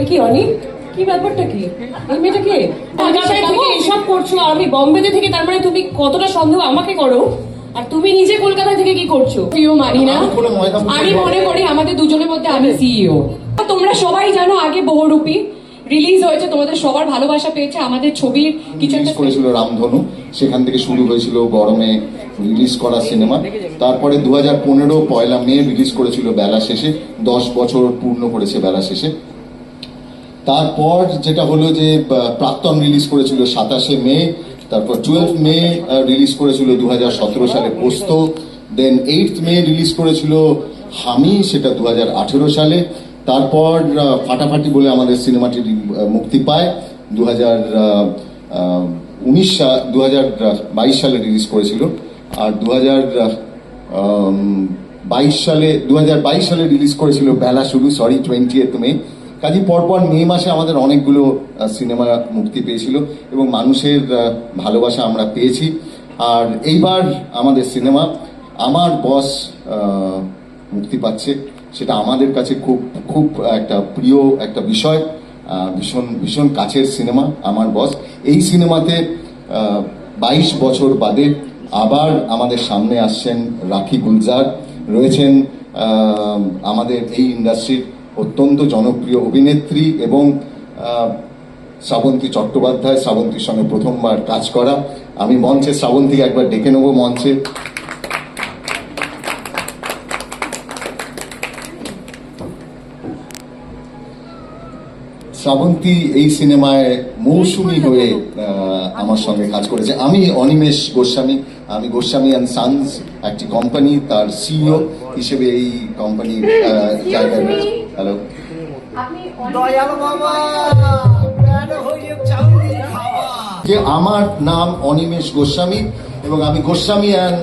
এ কি অনি কি ব্যাপারটা কি? এই মেয়েটা কে? কলকাতায় থেকে এসব করছ আর আমি বম্বেতে থেকে তার মানে তুমি কতটা সন্দেহ আমাকে করো? আর তুমি নিজে কলকাতা থেকে কি করছ? প্রিয় মানি না। আমি মনে করি আমাদের দুজনের মধ্যে আমি সিইও তোমরা সবাই জানো আগে বহুরূপী। রিলিজ হয়েছে তোমাদের সবার ভালোবাসা পেয়েছে আমাদের ছবির কিছু একটা করেছিল রামধনু। সেখান থেকে শুরু হয়েছিল গরমে রিলিজ করা সিনেমা তারপরে দু হাজার পনেরো পয়লা মে রিলিজ করেছিল বেলা শেষে। দশ বছর পূর্ণ করেছে বেলা শেষে। তারপর যেটা হলো যে প্রাক্তন রিলিজ করেছিল সাতাশে মে, তারপর টুয়েলভ মে রিলিজ করেছিল দু হাজার সতেরো সালে পোস্ত দেন এইট মে রিলিজ করেছিল হামি, সেটা দু হাজার আঠেরো সালে। তারপর ফাটাফাটি বলে আমাদের সিনেমাটি মুক্তি পায়। দু হাজার উনিশ দু বাইশ সালে রিলিজ করেছিল। আর দু বাইশ সালে দু হাজার বাইশ সালে রিলিজ করেছিল বেলা শুরু সরি টোয়েন্টি মে। কাজী পরপর মে মাসে আমাদের অনেকগুলো সিনেমা মুক্তি পেয়েছিল এবং মানুষের ভালোবাসা আমরা পেয়েছি। আর এইবার আমাদের সিনেমা, আমার বস মুক্তি পাচ্ছে। সেটা আমাদের কাছে খুব খুব একটা প্রিয় একটা বিষয় ভীষণ ভীষণ কাছের সিনেমা, আমার বস। এই সিনেমাতে বাইশ বছর বাদে আবার আমাদের সামনে আসছেন রাখি গুলজার। রয়েছেন আমাদের এই ইন্ডাস্ট্রির অত্যন্ত জনপ্রিয় অভিনেত্রী এবং শ্রাবন্তী চট্টোপাধ্যায়, শ্রাবন্তীর সঙ্গে প্রথমবার কাজ করা। আমি মঞ্চে শ্রাবন্তীকে একবার ডেকে নেব মঞ্চে। শ্রাবন্তী এই সিনেমায় মৌসুমী হয়ে আমার সঙ্গে কাজ করেছে। আমি অনিমেষ গোস্বামী। আমি গোস্বামী অ্যান্ড সানস একটি কোম্পানি তার সিইও হিসেবে এই কোম্পানির জায়গায় হ্যালো যে আমার নাম অনিমেষ গোস্বামী এবং আমি গোস্বামী অ্যান্ড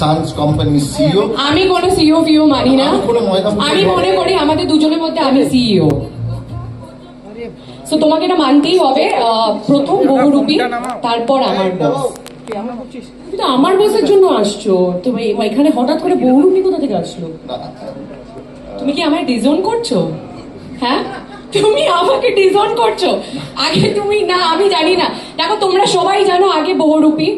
সানস কোম্পানির সিইও আমি কোনো সিইও ফিও মানি না। আমি মনে করি আমাদের দুজনের মধ্যে আমি সিইও তো তোমাকে এটা মানতেই হবে প্রথম বহুরূপী তারপর আমার বস কিন্তু আমার বসের জন্য আসছো। তুমি এখানে হঠাৎ করে বহুরূপী কোথা থেকে আসলো? তুমি কি আমায় ডিজোন করছ? হ্যাঁ? তুমি আমাকে ডিজোন করছ? আগে তুমি না, আমি জানি না। দেখো, তোমরা সবাই জানো আগে বহুরূপী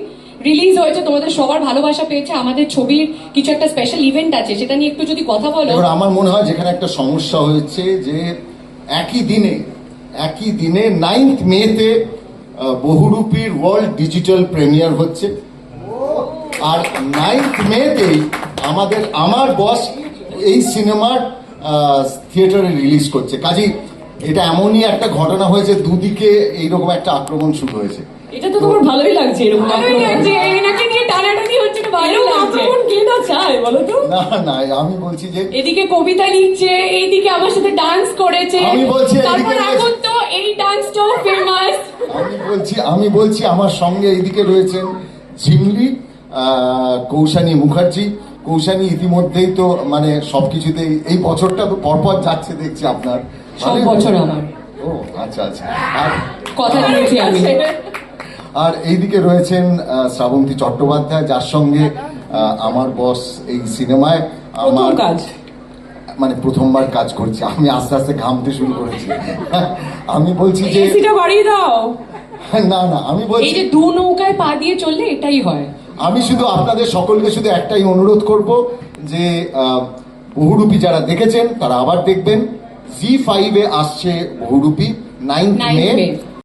রিলিজ হয়েছে, তোমাদের সবার ভালোবাসা পেয়েছে, আমাদের ছবির কিছু একটা স্পেশাল ইভেন্ট আছে, সেটা নিয়ে একটু যদি কথা বলো। আমার মনে হয় যেখানে একটা সমস্যা হয়েছে যে একই দিনে একই দিনে নাইন্থ মেতে বহুরূপীর ওয়ার্ল্ড ডিজিটাল প্রিমিয়ার হচ্ছে। আর নাইন্থ মেতেই আমাদের আমার বস এই সিনেমার থিয়েটারে রিলিজ করছে। কাজেই এটা এমনই একটা ঘটনা হয়েছে দুদিকে এইরকম একটা আক্রমণ শুরু হয়েছে। এটা তো তোমার ভালোই লাগছে এরকম ভালোই লাগছে এনাকে নিয়ে টানাটানি হচ্ছে তো ভালো লাগছে। কে না চায় বলো তো? না না আমি বলছি যে এদিকে কবিতা লিখছে এইদিকে আমার সাথে ডান্স করেছে আমি বলছি তারপর এখন তো এই ডান্সটাও ফেমাস আমি বলছি আমি বলছি আমার সঙ্গে এইদিকে রয়েছেন ঝিমলি কৌশানী মুখার্জি। কৌশানী ইতিমধ্যেই তো মানে সবকিছুতেই এই বছরটা তো পরপর যাচ্ছে দেখছি আপনার। সব বছর আমার। ও আচ্ছা আচ্ছা। আর কথা দিয়েছি আমি। আর এইদিকে রয়েছেন শ্রাবন্তী চট্টোপাধ্যায় যার সঙ্গে আমার বস এই সিনেমায় আমার কাজ। মানে প্রথমবার কাজ করছি। আমি আস্তে আস্তে ঘামতে শুরু করেছি। আমি বলছি যে এসিটা বাড়িয়ে দাও। না না আমি এই বলছি যে দু নৌকায় পা দিয়ে চললে এটাই হয়। আমি শুধু আপনাদের সকলকে শুধু একটাই অনুরোধ করব যে বহুরূপী যারা দেখেছেন তারা আবার দেখবেন। জি ফাইভে আসছে বহুরূপী নাইন্থ মে।